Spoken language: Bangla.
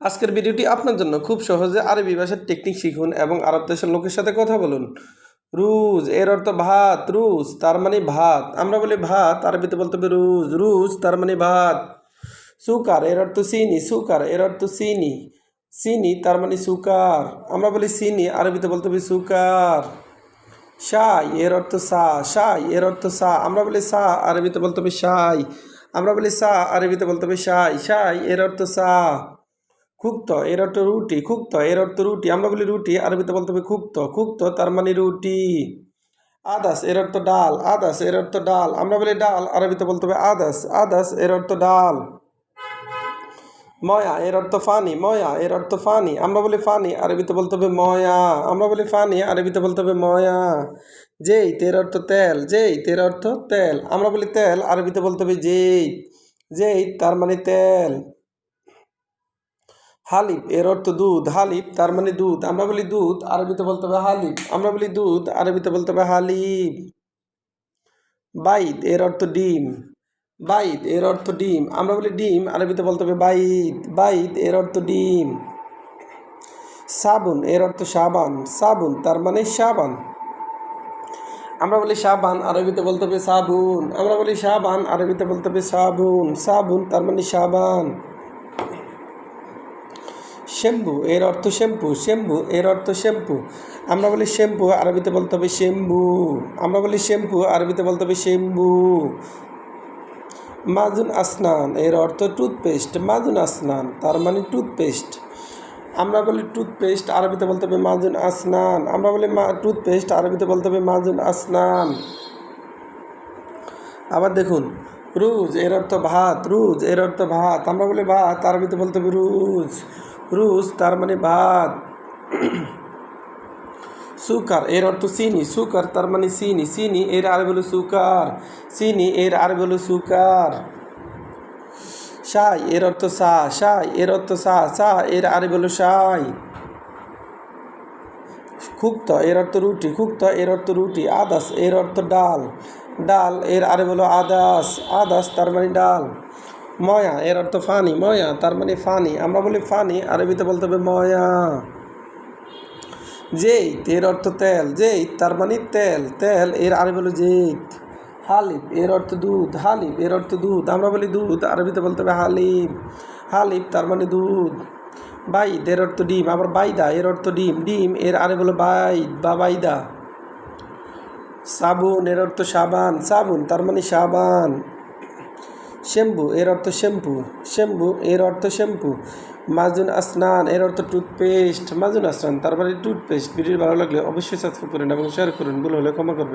আজকের ভিডিওটি আপনার জন্য খুব সহজে আরবি ভাষার টেকনিক শিখুন এবং আরব দেশের লোকের সাথে কথা বলুন। রুজ, এর অর্থ ভাত, রুজ, তার মানে ভাত। আমরা বলি ভাত, আরবিতে বলতে হবে রুজ রুজ, তার মানে ভাত। সুকার, এর অর্থ চিনি, সুকার, এর অর্থ চিনি। চিনি, তার মানে সুকার। আমরা বলি চিনি, আরবিতে বলতে হবে সুকার। শাই, এর অর্থ সা, শাই, এর অর্থ সা। আমরা বলি সা, আরবিতে বলতে হবে শাই। আমরা বলি সা, আরবিতে বলতে হবে শাই। শাই, এর অর্থ সা। খুক্ত, এর অর্থ রুটি, খুক্ত, এর অর্থ রুটি, আমরা বলি রুটি, আরবিতে বলতে হবে খুক্ত খুক্ত তার মানে রুটি। আদাস, এর অর্থ ডাল, আদাস, এর অর্থ ডাল, আমরা বলি ডাল, আরবিতে বলতে হবে আদাস আদাস, এর অর্থ ডাল। ময়া, এর অর্থ ফানি, ময়া, এর অর্থ ফানি, আমরা বলি ফানি, আরবিতে বলতে হবে ময়া, আমরা বলি ফানি, আরবিতে বলতে হবে ময়া। যেই তের অর্থ তেল যেই তের অর্থ তেল, আমরা বলি তেল, আরবিতে বলতে হবে যেই যেই তার মানে তেল। হালিব এর অর্থ দুধ। হালিব তার মানে দুধ। আমরা বলি দুধ, আরবিতে বলতে হবে হালিব আমরা বলি দুধ, আরবিতে বলতে হবে হালিব বাইদ, এর অর্থ ডিম। বাইদ, এর অর্থ ডিম। আমরা বলি ডিম, আরবিতে বলতে হবে বাইদ। বাইদ, এর অর্থ ডিম। সাবুন, এর অর্থ সাবান। সাবুন, তার মানে সাবান। আমরা বলি সাবান, আরবিতে বলতে হবে সাবুন। আমরা বলি সাবান, আরবিতে বলতে হবে সাবুন। সাবুন, তার মানে সাবান। শ্যাম্পু, এর অর্থ শ্যাম্পু শ্যাম্পু, এর অর্থ শ্যাম্পু। আমরা বলি শ্যাম্পু, আরবিতে বলতে হবে শ্যাম্পু। আমরা বলি শ্যাম্পু, আরবিতে বলতে হবে শ্যাম্পু। মাজুন আসনান, এর অর্থ টুথপেস্ট মাজুন আসনান, তার মানে টুথপেস্ট আমরা বলি টুথপেস্ট আরবিতে বলতে হবে মাজুন আসনান। আমরা বলি মা টুথপেস্ট আরবিতে বলতে হবে মাজুন আসনান। আবার দেখুন, রুজ, এর অর্থ ভাত, রুজ, এর অর্থ ভাত। আমরা বলি ভাত, আরবিতে বলতে হবে রুজ। রুজ তার মানে ভাত সুকার, এর অর্থ চিনি। সুকার, তার মানে চিনি। চিনি, এর আরবি হলো সুকার। চিনি, এর আরবি হলো সুকার। সাই, এর অর্থ সা সাই, এর অর্থ সা সা এর আরবি হলো সাই। খুক্ত, এর অর্থ রুটি। খুক্ত, এর অর্থ রুটি। আদাস, এর অর্থ ডাল। ডাল, এর আরে বলো আদাস। আদাস, তার মানে ডাল। ময়া, এর অর্থ ফানি। ময়া, তার মানে ফানি। আমরা বলি ফানি, আরবিতে বলতে হবে ময়া। জেইত, এর অর্থ তেল। জেইত, তার মানে তেল। তেল, এর আরবি হলো জেইত। হালিব এর অর্থ দুধ। হালিব এর অর্থ দুধ। আমরা বলি দুধ, আরবিতে বলতে হবে হালিব হালিব তার মানে দুধ। বাইদ, এর অর্থ ডিম। আবার বাইদা, এর অর্থ ডিম। ডিম, এর আরে বলো বাইদ বা বাইদা। সাবুন, এর অর্থ সাবান। সাবুন, তার মানে সাবান। শ্যাম্পু, এর অর্থ শ্যাম্পু। শ্যাম্পু, এর অর্থ শ্যাম্পু। মাজুন আসনান, এর অর্থ টুথপেস্ট মাজুন আসনান, তার মানে টুথপেস্ট ভিডিও ভালো লাগলে অবশ্যই সাবস্ক্রাইব করুন এবং শেয়ার করুন। ভুল হলে ক্ষমা করবেন।